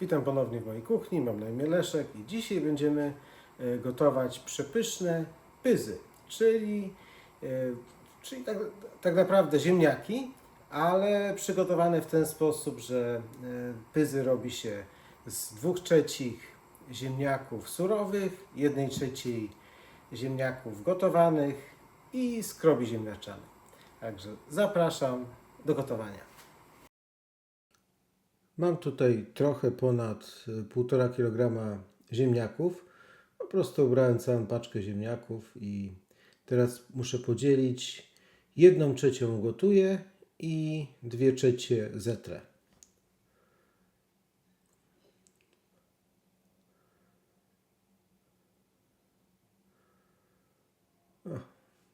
Witam ponownie w mojej kuchni, mam na imię Leszek i dzisiaj będziemy e, gotować przepyszne pyzy, czyli, e, czyli tak, tak naprawdę ziemniaki, ale przygotowane w ten sposób, że e, pyzy robi się z dwóch trzecich ziemniaków surowych, jednej trzeciej ziemniaków gotowanych i skrobi ziemniaczanej. Także zapraszam do gotowania. Mam tutaj trochę ponad e, 1,5 kg ziemniaków. Po prostu ubrałem całą paczkę ziemniaków i teraz muszę podzielić. Jedną trzecią gotuję i dwie trzecie zetrę. O,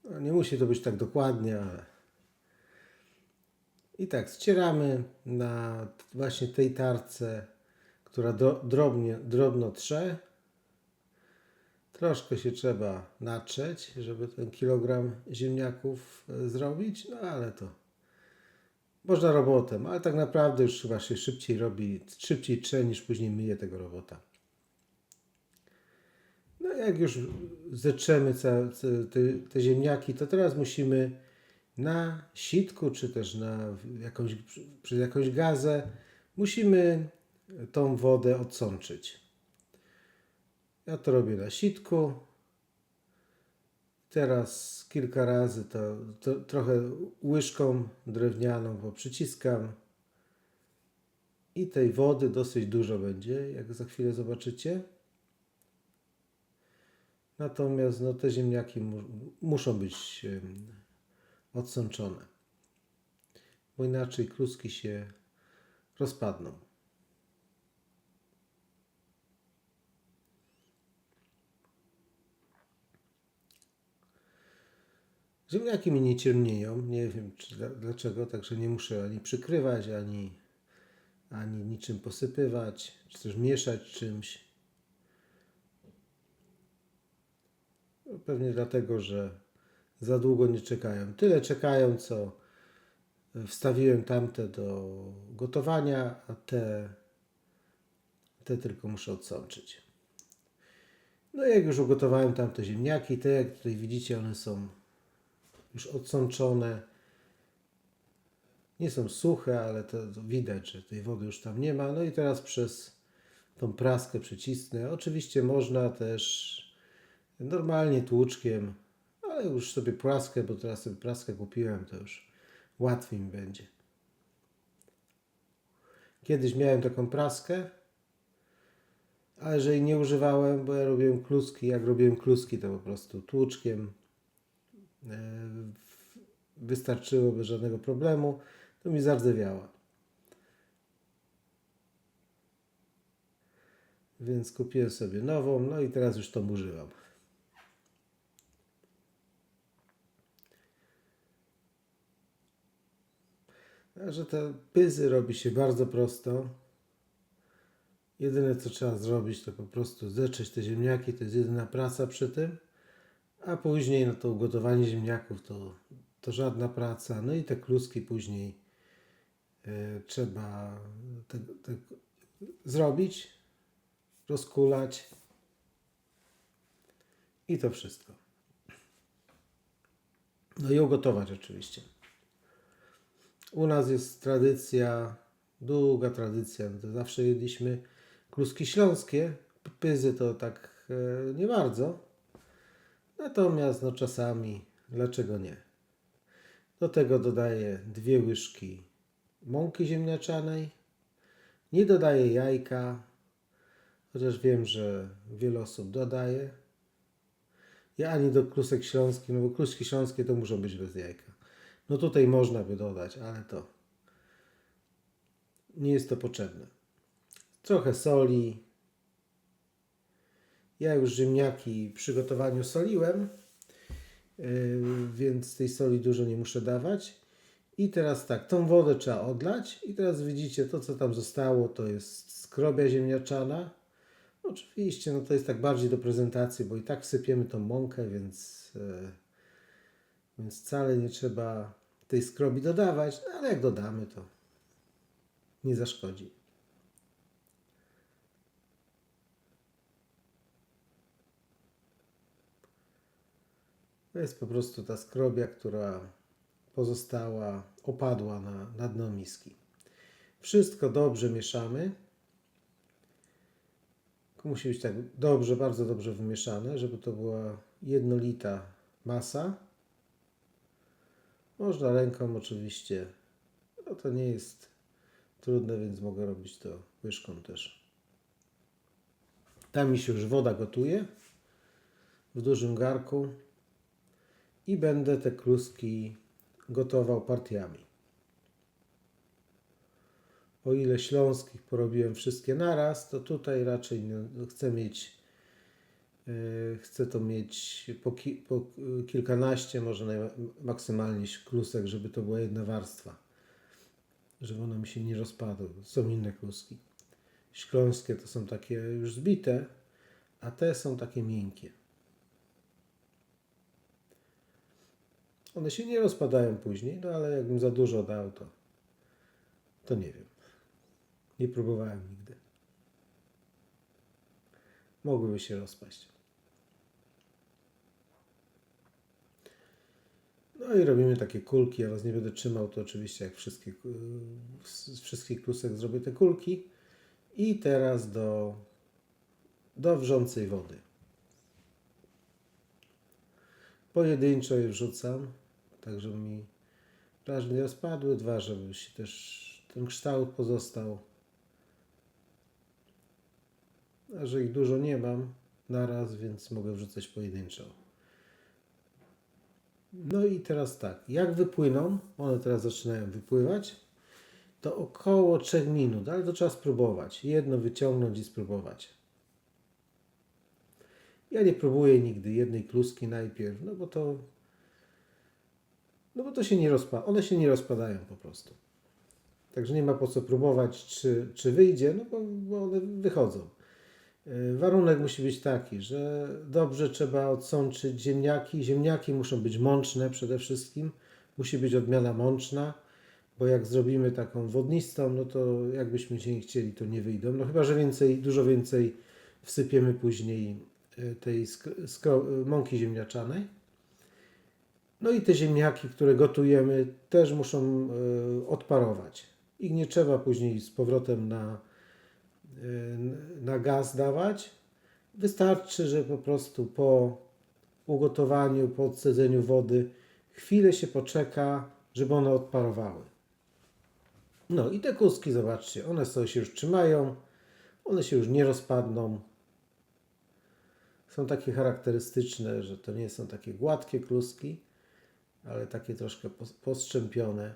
no nie musi to być tak dokładnie, ale i tak ścieramy na właśnie tej tarce, która drobnie, drobno trze. Troszkę się trzeba natrzeć, żeby ten kilogram ziemniaków e, zrobić, no ale to można robotem, ale tak naprawdę już chyba się szybciej robi, szybciej trze niż później myje tego robota. No jak już zetrzemy ca- te, te ziemniaki, to teraz musimy na sitku, czy też na jakąś, przez jakąś gazę, musimy tą wodę odsączyć. Ja to robię na sitku. Teraz kilka razy to, to trochę łyżką drewnianą poprzyciskam. I tej wody dosyć dużo będzie, jak za chwilę zobaczycie. Natomiast no, te ziemniaki mu, muszą być odsączone, bo inaczej kluski się rozpadną. Ziemniaki mi nie ciemnieją, nie wiem czy, dla- dlaczego, także nie muszę ani przykrywać, ani, ani niczym posypywać, czy też mieszać czymś. Pewnie dlatego, że za długo nie czekają. Tyle czekają, co wstawiłem tamte do gotowania, a te, te tylko muszę odsączyć. No jak już ugotowałem tamte ziemniaki, te jak tutaj widzicie, one są już odsączone. Nie są suche, ale to widać, że tej wody już tam nie ma. No i teraz przez tą praskę przycisnę. Oczywiście można też normalnie tłuczkiem już sobie praskę, bo teraz sobie praskę kupiłem, to już łatwiej mi będzie. Kiedyś miałem taką praskę, ale że jej nie używałem, bo ja robiłem kluski. Jak robiłem kluski, to po prostu tłuczkiem e, wystarczyło bez żadnego problemu. To mi zardzewiała. Więc kupiłem sobie nową, no i teraz już tą używam. Także te pyzy robi się bardzo prosto. Jedyne co trzeba zrobić to po prostu zetrzeć te ziemniaki, to jest jedyna praca przy tym. A później no to ugotowanie ziemniaków to, to żadna praca. No i te kluski później e, trzeba te, te zrobić, rozkulać i to wszystko. No i ugotować oczywiście. U nas jest tradycja, długa tradycja, no zawsze jedliśmy kluski śląskie, pyzy to tak e, nie bardzo. Natomiast no czasami, dlaczego nie? Do tego dodaję dwie łyżki mąki ziemniaczanej. Nie dodaję jajka, chociaż wiem, że wiele osób dodaje. Ja ani do klusek śląskich, no bo kluski śląskie to muszą być bez jajka. No tutaj można by dodać, ale to nie jest to potrzebne. Trochę soli. Ja już ziemniaki w przygotowaniu soliłem, yy, więc tej soli dużo nie muszę dawać. I teraz tak, tą wodę trzeba odlać i teraz widzicie to, co tam zostało, to jest skrobia ziemniaczana. Oczywiście, no to jest tak bardziej do prezentacji, bo i tak sypiemy tą mąkę, więc, yy, więc wcale nie trzeba tej skrobi dodawać, ale jak dodamy, to nie zaszkodzi. To jest po prostu ta skrobia, która pozostała, opadła na, na dno miski. Wszystko dobrze mieszamy. Musi być tak dobrze, bardzo dobrze wymieszane, żeby to była jednolita masa. Można ręką oczywiście. No to nie jest trudne, więc mogę robić to łyżką też. Tam mi się już woda gotuje w dużym garku i będę te kluski gotował partiami. O ile śląskich porobiłem wszystkie naraz, to tutaj raczej chcę mieć chcę to mieć po, ki, po y, kilkanaście, może najma- maksymalnie klusek, żeby to była jedna warstwa. Żeby one mi się nie rozpadły. Są inne kluski. Śląskie to są takie już zbite, a te są takie miękkie. One się nie rozpadają później, no ale jakbym za dużo dał, to, to nie wiem. Nie próbowałem nigdy. Mogłyby się rozpaść. No i robimy takie kulki. Ja was nie będę trzymał, to oczywiście jak wszystkie, z wszystkich klusek zrobię te kulki. I teraz do, do wrzącej wody. Pojedynczo je wrzucam, tak żeby mi raz, że nie rozpadły, dwa, żeby się też ten kształt pozostał. A że ich dużo nie mam naraz, więc mogę wrzucać pojedynczo. No i teraz tak, jak wypłyną, one teraz zaczynają wypływać, to około 3 minut, ale to trzeba spróbować. Jedno wyciągnąć i spróbować. Ja nie próbuję nigdy jednej kluski najpierw, no bo to no bo to się nie rozpada, one się nie rozpadają po prostu. Także nie ma po co próbować, czy, czy wyjdzie, no bo, bo one wychodzą. Yy, Warunek musi być taki, że dobrze trzeba odsączyć ziemniaki. Ziemniaki muszą być mączne przede wszystkim. Musi być odmiana mączna, bo jak zrobimy taką wodnistą, no to jakbyśmy się nie chcieli, to nie wyjdą. No chyba, że więcej, dużo więcej wsypiemy później yy, tej mąki ziemniaczanej. No i te ziemniaki, które gotujemy, też muszą y, odparować. Ich nie trzeba później z powrotem na, na gaz dawać. Wystarczy, że po prostu po ugotowaniu, po odsadzeniu wody, chwilę się poczeka, żeby one odparowały. No i te kuski, zobaczcie, one sobie się już trzymają, one się już nie rozpadną. Są takie charakterystyczne, że to nie są takie gładkie kluski, ale takie troszkę pos- postrzępione.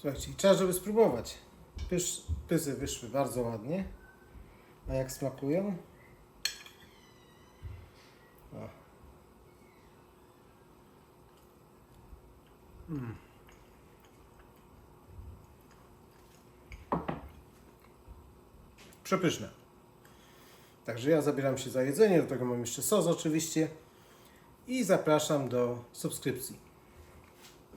Słuchajcie, trzeba, żeby spróbować. Pysz, pyzy wyszły bardzo ładnie. A jak smakują? O. Przepyszne. Także ja zabieram się za jedzenie, do tego mam jeszcze sos oczywiście i zapraszam do subskrypcji.